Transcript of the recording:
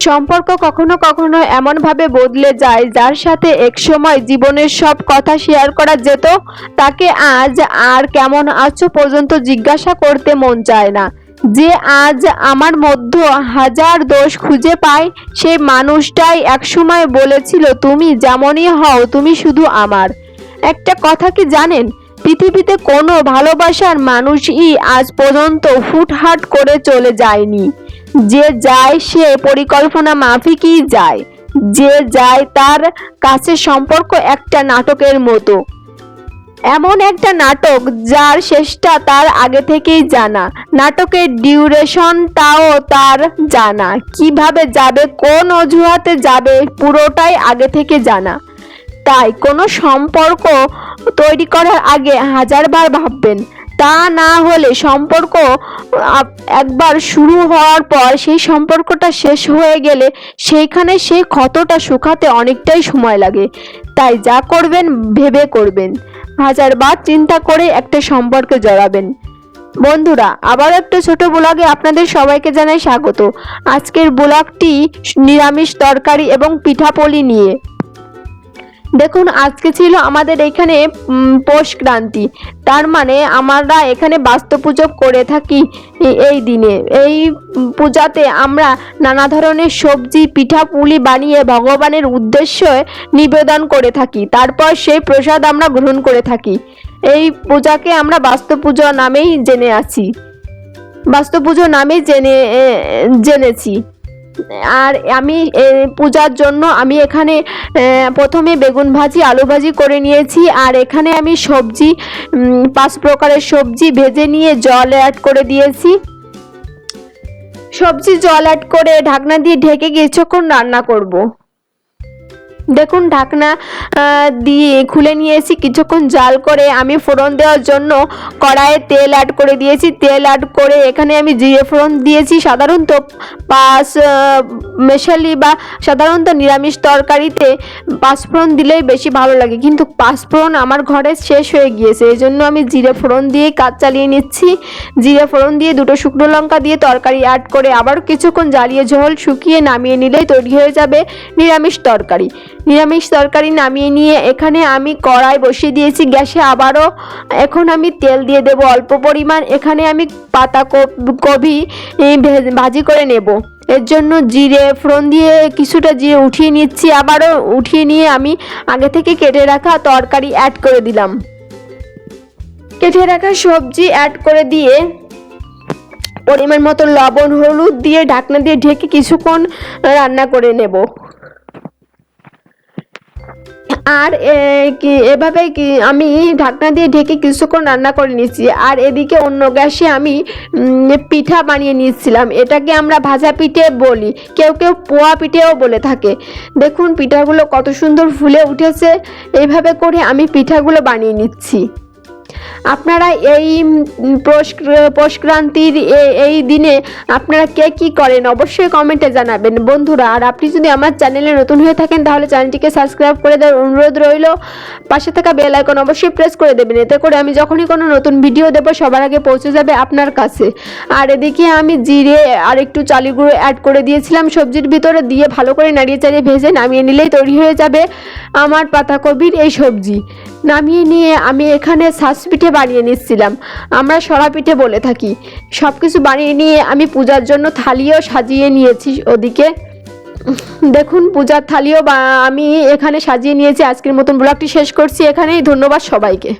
সম্পর্ক কখনো কখনো এমনভাবে বদলে যায়, যার সাথে একসময় জীবনের সব কথা শেয়ার করা যেত, তাকে আজ আর কেমন আছো পর্যন্ত জিজ্ঞাসা করতে মন চায় না। যে আজ আমার মধ্যে হাজার দোষ খুঁজে পায় সেই মানুষটাই একসময় বলেছিল, তুমি যেমনই হও, তুমি শুধু আমার। একটা কথা কি জানেন? পৃথিবীতে কোনো ভালোবাসার মানুষই আজ পর্যন্ত হুটহাট করে চলে যায়নি। যে যায় সে পরিকল্পনা মাফিকই যায়, যে যায় তার কাছে সম্পর্ক একটা নাটকের মতো। এমন একটা নাটক যার শেষটা তার আগে থেকেই জানা, নাটকের ডিউরেশনটাও তার জানা, কীভাবে যাবে, কোন অজুহাতে যাবে, পুরোটাই আগে থেকে জানা। তাই কোনো সম্পর্ক তৈরি করার আগে হাজারবার ভাববেন তা না হলে সম্পর্ক একবার শুরু হওয়ার পর সেই সম্পর্কটা শেষ হয়ে গেলে সেইখানে সেই ক্ষতটা শুকাতে অনেকটাই সময় লাগে। তাই যা করবেন, ভেবে করবেন। হাজারবার চিন্তা করে একটা সম্পর্কে জড়াবেন। বন্ধুরা, আবার একটা ছোট ব্লগে আপনাদের সবাইকে জানাই স্বাগত। আজকের ব্লগটি নিরামিষ তরকারি এবং পিঠাপলি নিয়ে। দেখুন আজকে ছিল আমাদের এখানে উম, পৌষ ক্রান্তি। তার মানে আমরা এখানে বাস্তু পুজো করে থাকি এই দিনে। এই পূজাতে আমরা নানা ধরনের সবজি পিঠা পুলি বানিয়ে ভগবানের উদ্দেশ্যে নিবেদন করে থাকি। তারপর সেই প্রসাদ আমরা গ্রহণ করে থাকি। এই পূজাকে আমরা বাস্তু পুজো নামেই জেনে আছি। বাস্তু পুজো নামেই জেনে জেনেছি। আর আমি পূজার জন্য আমি এখানে প্রথমে বেগুন ভাজি, আলু ভাজি করে নিয়েছি আর এখানে আমি সবজি পাঁচ প্রকারের সবজি ভেজে নিয়ে জল অ্যাড করে দিয়েছি সবজি জল অ্যাড করে ঢাকনা দিয়ে ঢেকে কিছুক্ষণ রান্না করব। দেখুন, ঢাকনা দিয়ে খুলে নিয়েছি। কিছুক্ষণ জাল করে আমি ফোড়ন দেওয়ার জন্য কড়াইয়ে তেল অ্যাড করে দিয়েছি। তেল অ্যাড করে এখানে আমি জিরে ফোড়ন দিয়েছি। সাধারণত পাঁচ মেশালি বা সাধারণত নিরামিষ তরকারিতে পাঁচফোড়ন দিলেই বেশি ভালো লাগে। কিন্তু পাঁচফোড়ন আমার ঘরে শেষ হয়ে গিয়েছে। এই জন্য আমি জিরে ফোড়ন দিয়ে কাজ চালিয়ে নিচ্ছি। জিরে ফোড়ন দিয়ে দুটো শুকনো লঙ্কা দিয়ে তরকারি অ্যাড করে আবার কিছুক্ষণ জ্বালিয়ে ঝোল শুকিয়ে নামিয়ে নিলেই তৈরি হয়ে যাবে নিরামিষ তরকারি। নিরামিষ তরকারি নামিয়ে নিয়ে এখানে আমি কড়াই বসিয়ে দিয়েছি। গ্যাসে আবারও এখন আমি তেল দিয়ে দেব। অল্প পরিমাণ এখানে আমি পাতা কপ- ভাজি করে নেব। এর জন্য জিরে, ফোড়ন দিয়ে কিছুটা জিরে উঠিয়ে নিচ্ছি। আবারও উঠিয়ে নিয়ে আমি আগে থেকে কেটে রাখা তরকারি অ্যাড করে দিলাম। কেটে রাখা সবজি অ্যাড করে দিয়ে পরিমাণ মতো লবণ, হলুদ দিয়ে ঢাকনা দিয়ে ঢেকে কিছুক্ষণ রান্না করে নেব। আর কি, এভাবে কি আমি ঢাকনা দিয়ে ঢেকে কিছুক্ষণ রান্না করে নিচ্ছি আর এদিকে অন্য গ্যাসে আমি পিঠা বানিয়ে নিয়েছিলাম। এটাকে আমরা ভাজা পিঠে বলি। কেউ কেউ পোয়া পিঠেও বলে থাকে। দেখুন, পিঠাগুলো কত সুন্দর ফুলে উঠেছে। এইভাবে করে আমি পিঠাগুলো বানিয়ে নিচ্ছি। আপনারা এই এ- এই দিনে আপনারা কে কি করেন অবশ্যই কমেন্টে জানাবেন। বন্ধুরা, আর আপনি যদি আমার চ্যানেলে নতুন হয়ে থাকেন, তাহলে চ্যানেলটিকে সাবস্ক্রাইব করে দেওয়ার অনুরোধ রইল। পাশে থাকা বেল আইকন অবশ্যই প্রেস করে দেবেন, এতে করে আমি যখনই কোনো নতুন ভিডিও দেবো, সবার আগে পৌঁছে যাবে আপনার কাছে। আর এদিকে আমি জিরে আর একটু চালি গুঁড়ো অ্যাড করে দিয়েছিলাম, সবজির ভিতরে দিয়ে ভালো করে নাড়িয়ে চাড়িয়ে ভেজে নামিয়ে নিলেই তৈরি হয়ে যাবে আমার পাতাকপির এই সবজি। নামিয়ে নিয়ে আমি এখানে শাঁস পিঠে বানিয়ে নিচ্ছিলাম। আমরা সরা পিঠে বলে থাকি। সব কিছু বানিয়ে নিয়ে আমি পূজার জন্য থালিও সাজিয়ে নিয়েছি ওদিকে। দেখুন, পূজার থালিও বা আমি এখানে সাজিয়ে নিয়েছি। আজকের মতন ব্লগটি শেষ করছি। এখানেই ধন্যবাদ সবাইকে।